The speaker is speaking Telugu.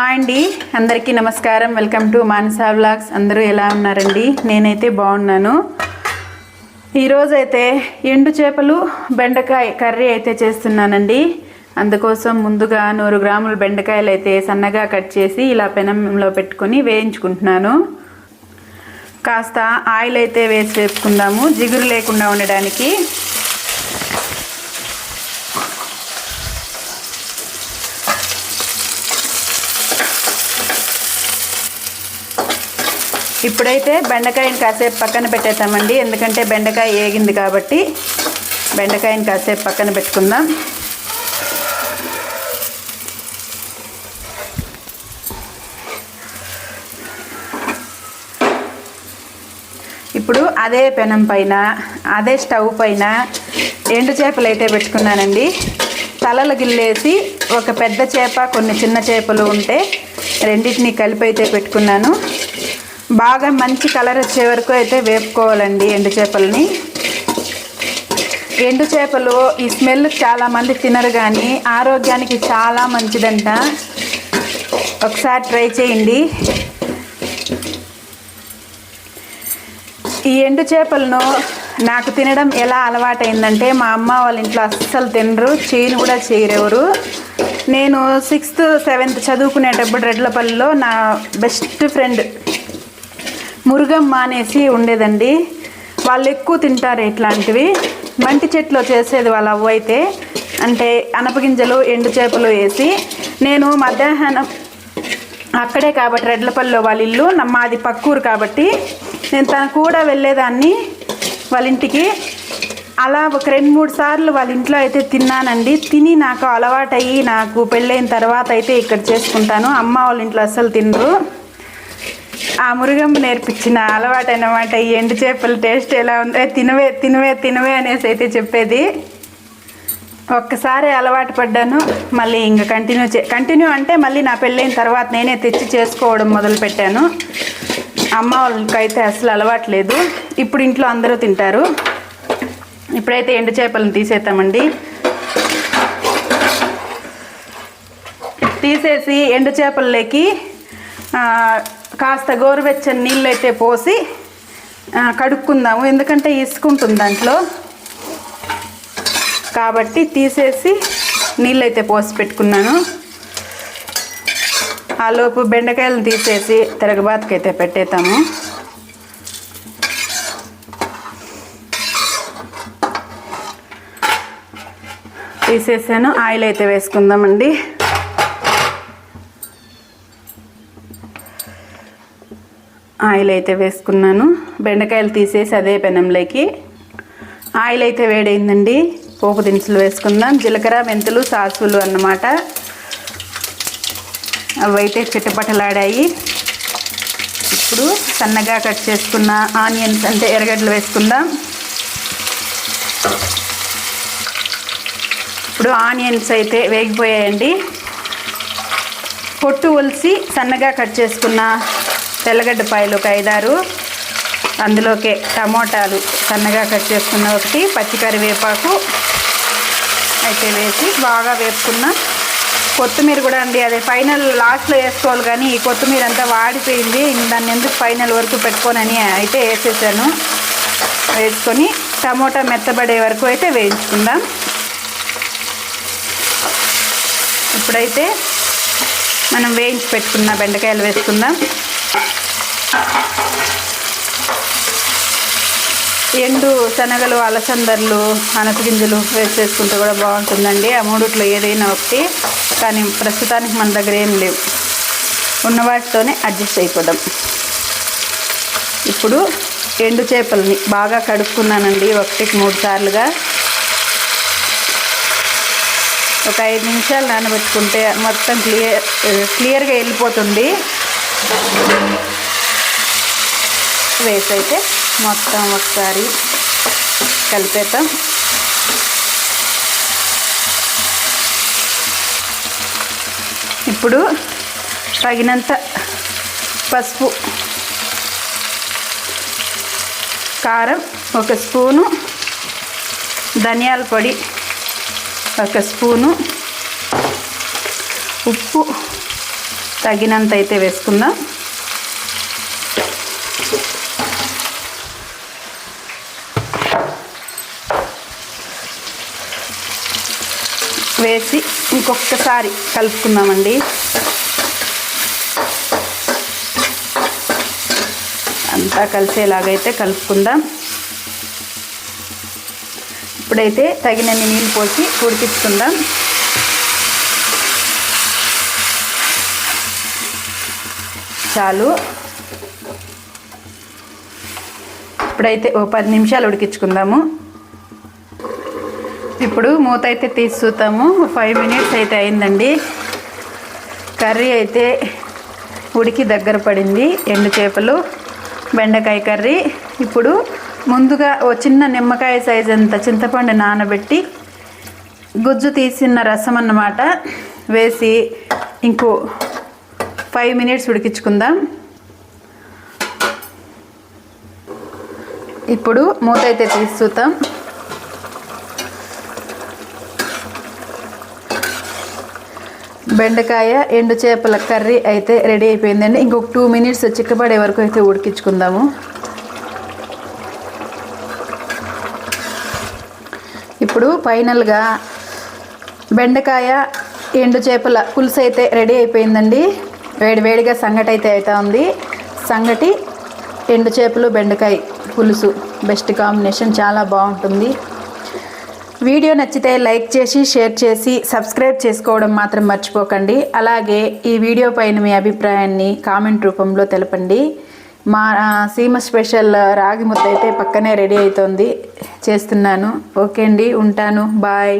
హాయ్ అండి. అందరికీ నమస్కారం. Welcome to Manasa vlogs. అందరూ ఎలా ఉన్నారండి? నేనైతే బాగున్నాను. ఈరోజైతే ఎండు చేపలు బెండకాయ కర్రీ అయితే చేస్తున్నానండి. అందుకోసం ముందుగా నూరు గ్రాముల బెండకాయలు అయితే సన్నగా కట్ చేసి ఇలా పెనంలో పెట్టుకొని వేయించుకుంటున్నాను. కాస్త ఆయిల్ అయితే వేసి వేసుకుందాము. జిగురు లేకుండా ఉండడానికి ఇప్పుడైతే బెండకాయని కాసేపు పక్కన పెట్టేస్తామండి ఎందుకంటే బెండకాయ ఏగింది కాబట్టి బెండకాయని కాసేపు పక్కన పెట్టుకుందాం. ఇప్పుడు అదే పెనం పైన అదే స్టవ్ పైన ఎండు చేపలు అయితే పెట్టుకున్నానండి. తలలు గిల్లేసి ఒక పెద్ద చేప కొన్ని చిన్న చేపలు ఉంటే రెండింటిని కలిపి అయితే పెట్టుకున్నాను. బాగా మంచి కలర్ వచ్చే వరకు అయితే వేపుకోవాలండి ఎండు చేపలని. ఎండు చేపలు ఈ స్మెల్ చాలామంది తినరు కానీ ఆరోగ్యానికి చాలా మంచిదంట. ఒకసారి ట్రై చేయండి. ఈ ఎండు చేపలను నాకు తినడం ఎలా అలవాటైందంటే మా అమ్మ వాళ్ళ ఇంట్లో అస్సలు తినరు చేయను కూడా చేయరెవరు. నేను సిక్స్త్ సెవెంత్ చదువుకునేటప్పుడు రెడ్లపల్లిలో నా బెస్ట్ ఫ్రెండ్ మురుగమ్మ అనేసి ఉండేదండి. వాళ్ళు ఎక్కువ తింటారు ఇట్లాంటివి. మంటి చెట్లో చేసేది వాళ్ళ అవ్వ అయితే అంటే అనపగింజలు ఎండు చేపలు వేసి నేను మధ్యాహ్నం అక్కడే కాబట్టి రెడ్లపల్లిలో వాళ్ళ ఇల్లు మాది పక్కూరు కాబట్టి నేను తన కూడా వెళ్ళేదాన్ని వాళ్ళ ఇంటికి. అలా ఒక రెండు మూడు సార్లు వాళ్ళ ఇంట్లో అయితే తిన్నానండి. తిని నాకు అలవాటయ్యి నాకు పెళ్ళైన తర్వాత అయితే ఇక్కడ చేసుకుంటాను. అమ్మ వాళ్ళ ఇంట్లో అస్సలు తినరు. ఆ మురుగమ్మ నేర్పించిన అలవాటు అనమాట ఈ ఎండు చేపల టేస్ట్ ఎలా ఉందో. తినవే తినవే తినవే అనేసి అయితే చెప్పేది. ఒక్కసారి అలవాటు పడ్డాను. మళ్ళీ ఇంకా కంటిన్యూ చే కంటిన్యూ అంటే మళ్ళీ నా పెళ్ళైన తర్వాత నేనే తెచ్చి చేసుకోవడం మొదలుపెట్టాను అమ్మ వాళ్ళకైతే అసలు అలవాటు లేదు. ఇప్పుడు ఇంట్లో అందరూ తింటారు. ఇప్పుడైతే ఎండు చేపలను తీసేద్దామండి. తీసేసి ఎండు చేపల్లోకి కాస్త గోరువెచ్చని నీళ్ళు అయితే పోసి కడుక్కుందాము. ఎందుకంటే ఇసుకుంటుంది దాంట్లో. కాబట్టి తీసేసి నీళ్ళైతే పోసి పెట్టుకున్నాను. ఆ లోపు బెండకాయలను తీసేసి తిరగబాతకైతే అయితే తీసేసాను. ఆయిల్ అయితే వేసుకుందామండి. ఆయిల్ అయితే వేసుకున్నాను. బెండకాయలు తీసేసి అదే పెనంలోకి. ఆయిల్ అయితే వేడైందండి. పోపు దినుసులు వేసుకుందాం. జీలకర్ర మెంతులు సాసులు అన్నమాట. అవైతే చిట్టపటలాడాయి ఇప్పుడు సన్నగా కట్ చేసుకున్న ఆనియన్స్ అంటే ఎర్రగడ్డలు వేసుకుందాం. ఇప్పుడు ఆనియన్స్ అయితే వేగిపోయాయండి. పొట్టు ఒలిసి సన్నగా కట్ చేసుకున్న తెల్లగడ్డ పాయలు ఒక ఐదారు. అందులోకే టమోటాలు సన్నగా కట్ చేసుకున్న ఒకటి పచ్చికరివేపాకు అయితే వేసి బాగా వేపుకున్న కొత్తిమీర కూడా అండి. అదే ఫైనల్ లాస్ట్లో వేసుకోవాలి కానీ ఈ కొత్తిమీర అంతా వాడిపోయింది. దాన్ని ఎందుకు ఫైనల్ వరకు పెట్టుకోనని అయితే వేసేసాను. వేసుకొని టమోటా మెత్తబడే వరకు అయితే వేయించుకుందాం. ఇప్పుడైతే మనం వేయించి పెట్టుకున్న బెండకాయలు వేసుకుందాం. ఎండు శనగలు అలసందర్లు అనసగింజలు వేసేసుకుంటే కూడా బాగుంటుందండి. ఆ మూడిట్లో ఏదైనా ఒకటి కానీ ప్రస్తుతానికి మన దగ్గర ఏం లేవు. ఉన్న వాటితోనే అడ్జస్ట్ అయిపోదాం. ఇప్పుడు ఎండు చేపల్ని బాగా కడుక్కున్నానండి. ఒకటికి మూడు సార్లుగా. ఒక ఐదు నిమిషాలు నానబెట్టుకుంటే మొత్తం క్లియర్ క్లియర్గా వెళ్ళిపోతుంది. వేసి అయితే మొత్తం ఒకసారి కలిపేద్దాం. ఇప్పుడు తగినంత పసుపు కారం ఒక స్పూను ధనియాల పొడి ఒక స్పూను ఉప్పు తగినంత అయితే వేసుకుందాం. వేసి ఇంకొకసారి కలుపుకుందామండి. అంతా కలిసేలాగైతే కలుపుకుందాం. ఇప్పుడైతే తగినన్ని నీళ్ళు పోసి ఉడికించుకుందాం. చాలు. ఇప్పుడైతే ఓ పది నిమిషాలు ఉడికించుకుందాము. ఇప్పుడు మూత అయితే తీసి చూద్దాము ఫైవ్ మినిట్స్ అయితే అయిందండి. కర్రీ అయితే ఉడికి దగ్గర పడింది. ఎండు చేపలు బెండకాయ కర్రీ. ఇప్పుడు ముందుగా ఓ చిన్న నిమ్మకాయ సైజ్ అంత చింతపండు నానబెట్టి గుజ్జు తీసిన రసం అన్నమాట. వేసి ఇంకో ఫైవ్ మినిట్స్ ఉడికించుకుందాం. ఇప్పుడు మూత అయితే తీసి చూద్దాం బెండకాయ ఎండు చేపల కర్రీ అయితే రెడీ అయిపోయిందండి. ఇంకొక టూ మినిట్స్ చిక్కబడే వరకు అయితే ఉడికించుకుందాము. ఇప్పుడు ఫైనల్గా బెండకాయ ఎండు చేపల పులుసు అయితే రెడీ అయిపోయిందండి. వేడి వేడిగా సంగటి అయితే అవుతా ఉంది. సంగటి ఎండు చేపలు బెండకాయ పులుసు. Best combination. చాలా బాగుంటుంది. వీడియో నచ్చితే లైక్ చేసి షేర్ చేసి సబ్స్క్రైబ్ చేసుకోవడం మాత్రం మర్చిపోకండి. అలాగే ఈ వీడియో పైన మీ అభిప్రాయాన్ని కామెంట్ రూపంలో తెలపండి. మా సీమ స్పెషల్ రాగి ముద్ద అయితే పక్కనే రెడీ అవుతోంది చేస్తున్నాను. ఓకే అండి ఉంటాను. బాయ్.